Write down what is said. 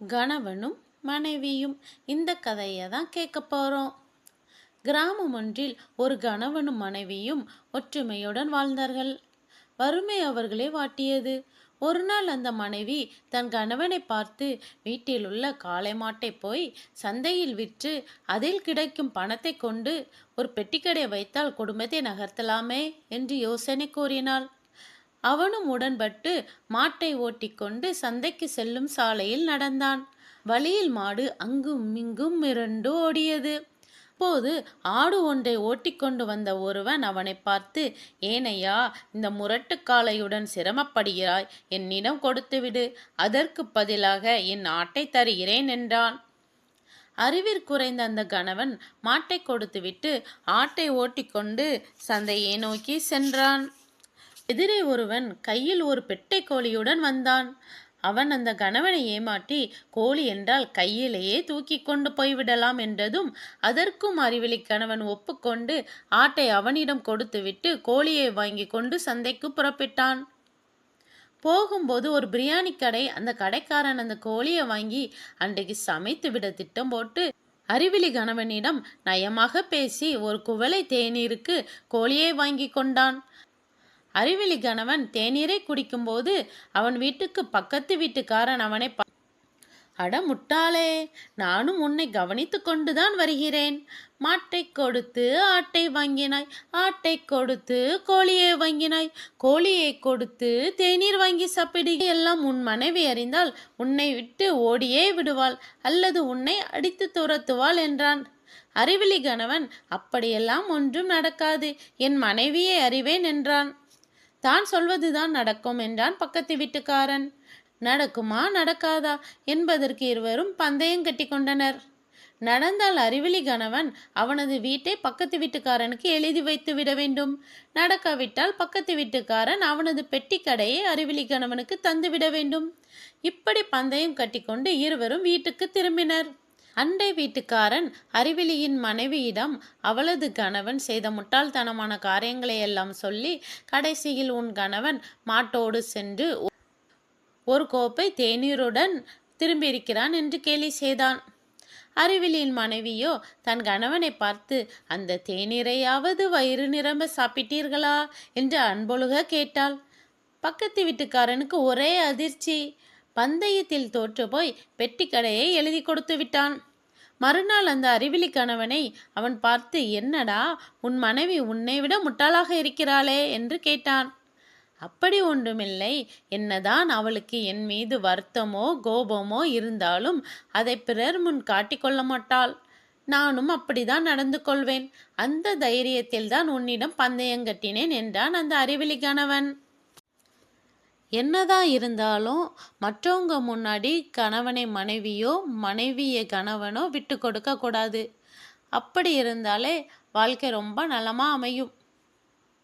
கணவனும் மனைவியும் இந்த கதையை தான் கேட்க போகிறோம் கிராமம் ஒன்றில் ஒரு கணவனும் மனைவியும் ஒற்றுமையுடன் வாழ்ந்தார்கள். வறுமை அவர்களே வாட்டியது. ஒரு நாள் அந்த மனைவி தன் கணவனை பார்த்து வீட்டில் உள்ள காளை மாட்டை போய் சந்தையில் விற்று அதில் கிடைக்கும் பணத்தை கொண்டு ஒரு பெட்டிக்கடை வைத்தால் குடும்பத்தை நகர்த்தலாமே என்று யோசனை கூறினாள். அவனும் உடன்பட்டு மாட்டை ஓட்டிக்கொண்டு சந்தைக்கு செல்லும் சாலையில் நடந்தான். வழியில் மாடு அங்கும் இங்கும் மிரண்டு ஓடியது. அப்போது ஆடு ஒன்றை ஓட்டிக்கொண்டு வந்த ஒருவன் அவனை பார்த்து ஏனையா இந்த முரட்டு காளையுடன் சிரமப்படுகிறாய். என்னிடம் கொடுத்துவிடு அதற்கு பதிலாக என் ஆட்டை தருகிறேன் என்றான். அறிவிற்குறைந்த அந்த கணவன் மாட்டை கொடுத்துவிட்டு ஆட்டை ஓட்டிக்கொண்டு சந்தையை நோக்கி சென்றான். எதிரே ஒருவன் கையில் ஒரு பெட்டை கோழியுடன் வந்தான். அவன் அந்த கணவனை ஏமாற்றி கோழி என்றால் கையிலேயே தூக்கி கொண்டு போய்விடலாம் என்றதும் அதற்கும் அறிவிலி கணவன் ஒப்புக்கொண்டு ஆட்டை அவனிடம் கொடுத்துவிட்டு கோழியை வாங்கி கொண்டு சந்தைக்கு புறப்பட்டான். போகும்போது ஒரு பிரியாணி கடை அந்த கடைக்காரன் அந்த கோழியை வாங்கி அன்றைக்கு சமைத்து விட திட்டம் போட்டு அறிவிலி கணவனிடம் நயமாக பேசி ஒரு குவளை தேநீருக்கு கோழியை வாங்கி கொண்டான். அறிவிலி கணவன் தேநீரை குடிக்கும்போது அவன் வீட்டுக்கு பக்கத்து வீட்டுக்காரன் அவனை அட முட்டாளே நானும் உன்னை கவனித்து கொண்டுதான் வருகிறேன். மாட்டை கொடுத்து ஆட்டை வாங்கினாய் ஆட்டை கொடுத்து கோழியை வாங்கினாய் கோழியை கொடுத்து தேநீர் வாங்கி சாப்பிடுக எல்லாம் உன் மனைவி அறிந்தால் உன்னை விட்டு ஓடியே விடுவாள் அல்லது உன்னை அடித்து துரத்துவாள் என்றான். அறிவிலி கணவன் அப்படியெல்லாம் ஒன்றும் நடக்காது என் மனைவியை அறிவேன் என்றான். தான் சொல்வதுதான் நடக்கும் என்றான் பக்கத்து வீட்டுக்காரன். நடக்குமா நடக்காதா என்பதற்கு இருவரும் பந்தயம் கட்டி கொண்டனர். நடந்தால் அறிவிலி கணவன் அவனது வீட்டை பக்கத்து வீட்டுக்காரனுக்கு எழுதி வைத்து விட வேண்டும். நடக்காவிட்டால் பக்கத்து வீட்டுக்காரன் அவனது பெட்டி கடையை அறிவிலி கணவனுக்கு தந்துவிட வேண்டும். இப்படி பந்தயம் கட்டிக்கொண்டு இருவரும் வீட்டுக்கு திரும்பினர். அண்டை வீட்டுக்காரன் அறிவிலியின் மனைவியிடம் அவளது கணவன் செய்த முட்டாள்தனமான காரியங்களை எல்லாம் சொல்லி கடைசியில் உன் கணவன் மாட்டோடு சென்று ஒரு கோப்பை தேநீருடன் திரும்பியிருக்கிறான் என்று கேலி செய்தான். அறிவிலியின் மனைவியோ தன் கணவனை பார்த்து அந்த தேநீரையாவது வயிறு நிரம்ப சாப்பிட்டீர்களா? என்று அன்பொழுக கேட்டாள். பக்கத்து வீட்டுக்காரனுக்கு ஒரே அதிர்ச்சி. பந்தயத்தில் தோற்றுப்போய் பெட்டிக்கடையை எழுதி கொடுத்து விட்டான். மறுநாள் அந்த அறிவிலி கணவனை அவன் பார்த்து என்னடா உன் மனைவி உன்னை விட முட்டாளாக இருக்கிறாளே என்று கேட்டான். அப்படி ஒன்றுமில்லை. என்னதான் அவளுக்கு என் மீது வருத்தமோ கோபமோ இருந்தாலும் அதை பிறர் முன் காட்டிக்கொள்ள மாட்டாள். நானும் அப்படிதான் நடந்து கொள்வேன். அந்த தைரியத்தில் தான் உன்னிடம் பந்தயம் கட்டினேன் என்றான் அந்த அறிவிலி கணவன். என்னதான் இருந்தாலும் மற்றவங்க முன்னாடி கணவனை மனைவியோ மனைவியை கணவனோ விட்டு கொடுக்க கூடாது. அப்படி இருந்தாலே வாழ்க்கை ரொம்ப நலமாக அமையும்.